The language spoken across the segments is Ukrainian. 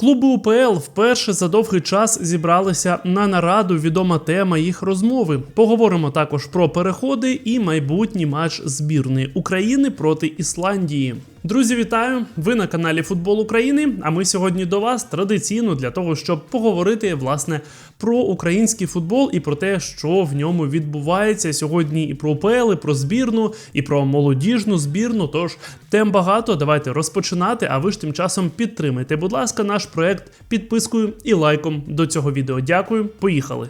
Клуби УПЛ вперше за довгий час зібралися на нараду. Відома тема їх розмови. Поговоримо також про переходи і майбутній матч збірної України проти Ісландії. Друзі, вітаю! Ви на каналі Футбол України. А ми сьогодні до вас традиційно для того, щоб поговорити власне про український футбол і про те, що в ньому відбувається сьогодні. І про УПЛ, і про збірну, і про молодіжну збірну. Тож тем багато. Давайте розпочинати. А ви ж тим часом підтримайте, будь ласка, наш проект підпискою і лайком до цього відео. Дякую, поїхали.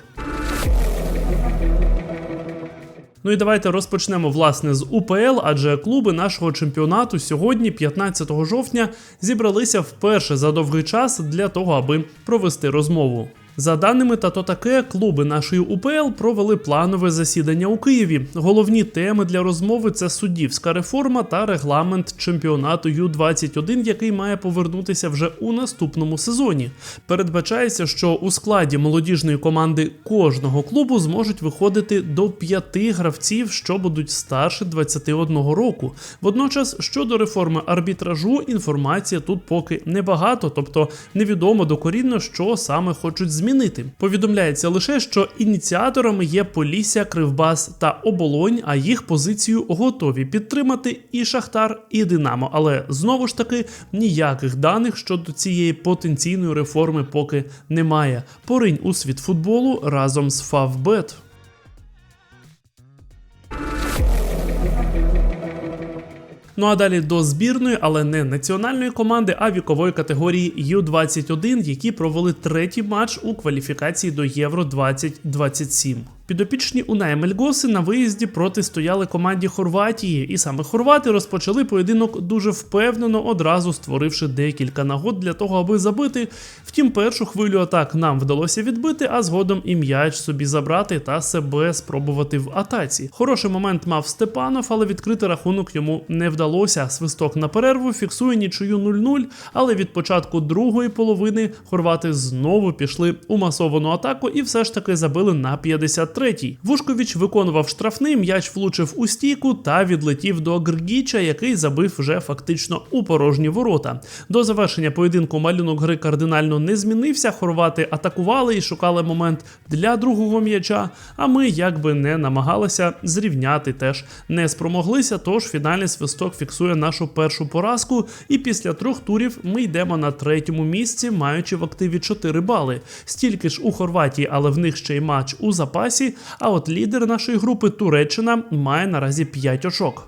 Ну і давайте розпочнемо власне з УПЛ, адже клуби нашого чемпіонату сьогодні, 15 жовтня, зібралися вперше за довгий час для того, аби провести розмову. За даними тато таке, клуби нашої УПЛ провели планове засідання у Києві. Головні теми для розмови це суддівська реформа та регламент чемпіонату Ю-21, який має повернутися вже у наступному сезоні. Передбачається, що у складі молодіжної команди кожного клубу зможуть виходити до п'яти гравців, що будуть старше 21 року. Водночас, щодо реформи арбітражу, інформації тут поки небагато, тобто невідомо докорінно, що саме хочуть змінити. Повідомляється лише, що ініціаторами є Полісся, Кривбас та Оболонь, а їх позицію готові підтримати і Шахтар, і Динамо. Але знову ж таки ніяких даних щодо цієї потенційної реформи поки немає. Поринь у світ футболу разом з Фавбет. Ну а далі до збірної, але не національної команди, а вікової категорії Ю-21, які провели третій матч у кваліфікації до Євро 2027. Підопічні Уная Мельгоси на виїзді протистояли команді Хорватії, і саме хорвати розпочали поєдинок дуже впевнено, одразу створивши декілька нагод для того, аби забити. Втім, першу хвилю атак нам вдалося відбити, а згодом і м'яч собі забрати та себе спробувати в атаці. Хороший момент мав Степанов, але відкрити рахунок йому не вдалося. Свисток на перерву фіксує нічию 0-0, але від початку другої половини хорвати знову пішли у масовану атаку і все ж таки забили на 53 третій. Вушковіч виконував штрафний, м'яч влучив у стійку та відлетів до Гргіча, який забив вже фактично у порожні ворота. До завершення поєдинку малюнок гри кардинально не змінився. Хорвати атакували і шукали момент для другого м'яча. А ми, якби не намагалися зрівняти, теж не спромоглися. Тож фінальний свисток фіксує нашу першу поразку. І після трьох турів ми йдемо на третьому місці, маючи в активі 4 бали. Стільки ж у Хорватії, але в них ще й матч у запасі. А от лідер нашої групи Туреччина має наразі 5 очок.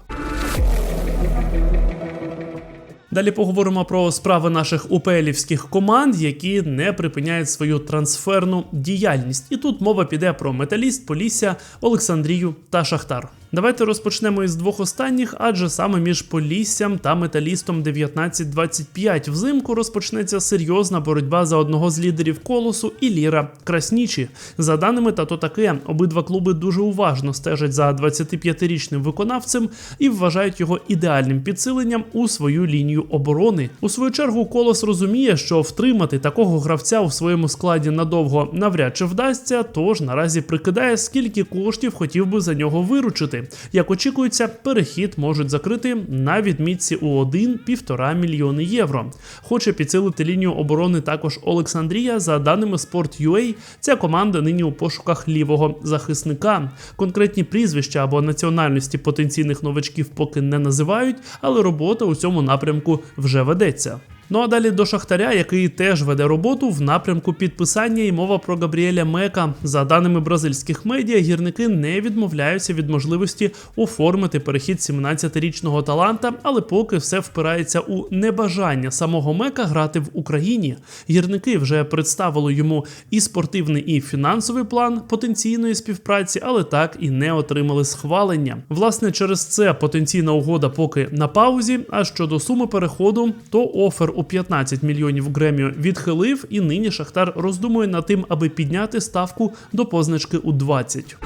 Далі поговоримо про справи наших УПЛівських команд, які не припиняють свою трансферну діяльність. І тут мова піде про металіст, Полісся, Олександрію та Шахтар. Давайте розпочнемо із двох останніх, адже саме між Поліссям та металістом 1925 взимку розпочнеться серйозна боротьба за одного з лідерів колосу і Ліра Краснічі. За даними тато таке, обидва клуби дуже уважно стежать за 25-річним виконавцем і вважають його ідеальним підсиленням у свою лінію оборони. У свою чергу колос розуміє, що втримати такого гравця у своєму складі надовго навряд чи вдасться, тож наразі прикидає, скільки коштів хотів би за нього виручити. Як очікується, перехід можуть закрити на відмітці у 1-1,5 мільйони євро. Хоче підсилити лінію оборони також Олександрія. За даними Sport.ua, ця команда нині у пошуках лівого захисника. Конкретні прізвища або національності потенційних новачків поки не називають, але робота у цьому напрямку вже ведеться. Ну а далі до Шахтаря, який теж веде роботу в напрямку підписання і мова про Габріеля Мека. За даними бразильських медіа, гірники не відмовляються від можливості оформити перехід 17-річного таланта, але поки все впирається у небажання самого Мека грати в Україні. Гірники вже представили йому і спортивний, і фінансовий план потенційної співпраці, але так і не отримали схвалення. Власне, через це потенційна угода поки на паузі. А щодо суми переходу, то офер у 15 мільйонів греміо відхилив, і нині Шахтар роздумує над тим, аби підняти ставку до позначки у 20.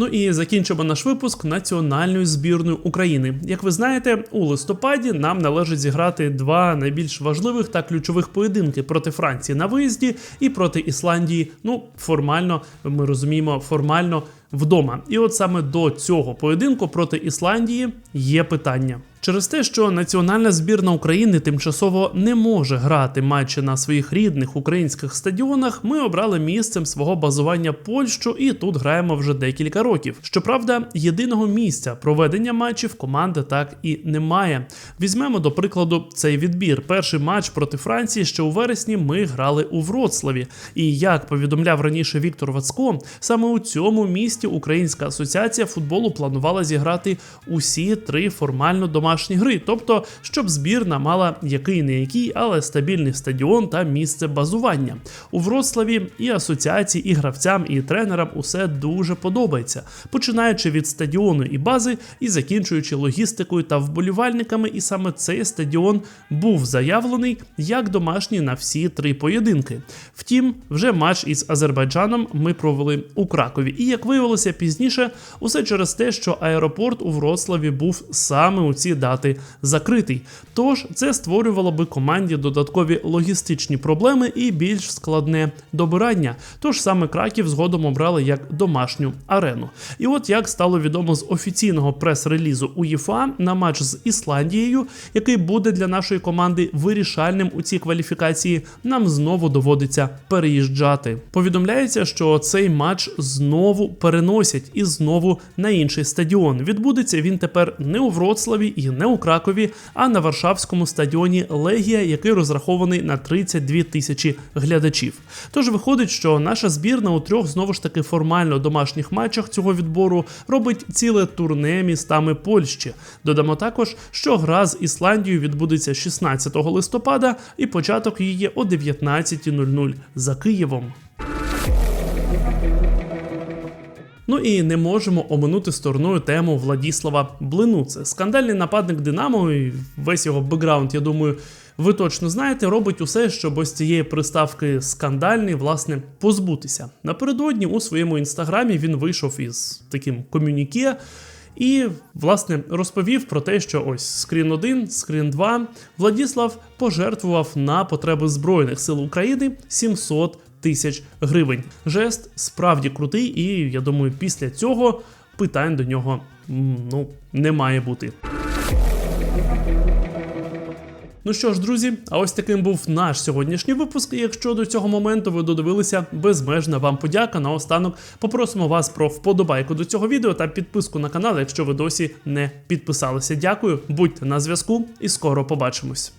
Ну і закінчимо наш випуск національною збірною України. Як ви знаєте, у листопаді нам належить зіграти два найбільш важливих та ключових поєдинки проти Франції на виїзді і проти Ісландії. Ну, формально ми розуміємо, формально вдома. І от саме до цього поєдинку проти Ісландії є питання. Через те, що національна збірна України тимчасово не може грати матчі на своїх рідних українських стадіонах, ми обрали місцем свого базування Польщу і тут граємо вже декілька років. Щоправда, єдиного місця проведення матчів команди так і немає. Візьмемо до прикладу цей відбір. Перший матч проти Франції ще у вересні ми грали у Вроцлаві. І як повідомляв раніше Віктор Вацко, саме у цьому місті Українська асоціація футболу планувала зіграти усі три формально домашні гри, тобто, щоб збірна мала який не який, але стабільний стадіон та місце базування. У Вроцлаві і асоціації, і гравцям, і тренерам усе дуже подобається, починаючи від стадіону і бази, і закінчуючи логістикою та вболівальниками. І саме цей стадіон був заявлений як домашній на всі три поєдинки. Втім, вже матч із Азербайджаном ми провели у Кракові. І як виявилося пізніше, усе через те, що аеропорт у Вроцлаві був саме у ці дати закритий. Тож це створювало би команді додаткові логістичні проблеми і більш складне добирання. Тож саме Краків згодом обрали як домашню арену. І от як стало відомо з офіційного прес-релізу УЄФА на матч з Ісландією, який буде для нашої команди вирішальним у цій кваліфікації, нам знову доводиться переїжджати. Повідомляється, що цей матч знову переносять і знову на інший стадіон. Відбудеться він тепер не у Вроцлаві і не у Кракові, а на Варшавському стадіоні Легія, який розрахований на 32 тисячі глядачів. Тож виходить, що наша збірна у трьох знову ж таки формально домашніх матчах цього відбору робить ціле турне містами Польщі. Додамо також, що гра з Ісландією відбудеться 16 листопада, і початок її о 19.00 за Києвом. Ну і не можемо оминути стороною тему Владіслава Блинуце. Скандальний нападник Динамо, і весь його бекграунд, я думаю, ви точно знаєте, робить усе, щоб ось цієї приставки скандальний, власне, позбутися. Напередодні у своєму інстаграмі він вийшов із таким комюніке. І, власне, розповів про те, що ось скрін 1, скрін 2 Владіслав пожертвував на потреби Збройних сил України 700 тисяч гривень. Жест справді крутий, і я думаю, після цього питань до нього ну, не має бути. Ну що ж, друзі, а ось таким був наш сьогоднішній випуск. Якщо до цього моменту ви додивилися, безмежна вам подяка. Наостанок попросимо вас про вподобайку до цього відео та підписку на канал, якщо ви досі не підписалися. Дякую, будьте на зв'язку і скоро побачимось.